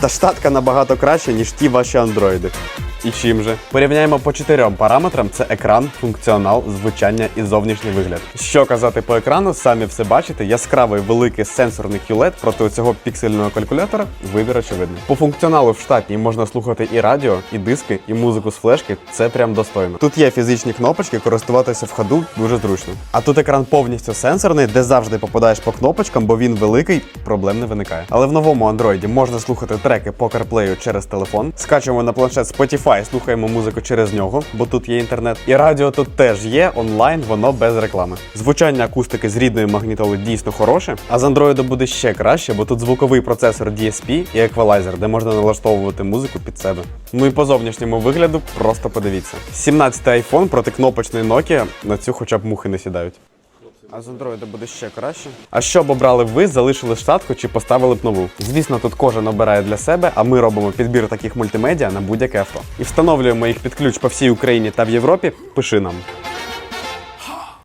Та штатка набагато краще, ніж ті ваші андроїди. І чим же? Порівняємо по чотирьом параметрам: це екран, функціонал, звучання і зовнішній вигляд. Що казати по екрану, самі все бачите, яскравий великий сенсорний QLED проти цього піксельного калькулятора вибір очевидний. По функціоналу в штатній можна слухати і радіо, і диски, і музику з флешки. Це прям достойно. Тут є фізичні кнопочки, користуватися в ходу дуже зручно. А тут екран повністю сенсорний, де завжди попадаєш по кнопочкам, бо він великий, проблем не виникає. Але в новому Android можна слухати треки по CarPlay через телефон, скачуємо на планшет Spotify, слухаємо музику через нього, бо тут є інтернет. І радіо тут теж є онлайн, воно без реклами. Звучання акустики з рідної магнітоли дійсно хороше, а з Android буде ще краще, бо тут звуковий процесор DSP і еквалайзер, де можна налаштовувати музику під себе. Ну і по зовнішньому вигляду просто подивіться. 17-й iPhone проти кнопочної Nokia на цю хоча б мухи не сідають. А з Android буде ще краще. А що б обрали ви, залишили штатку чи поставили б нову? Звісно, тут кожен обирає для себе, а ми робимо підбір таких мультимедіа на будь-яке авто. І встановлюємо їх під ключ по всій Україні та в Європі. Пиши нам.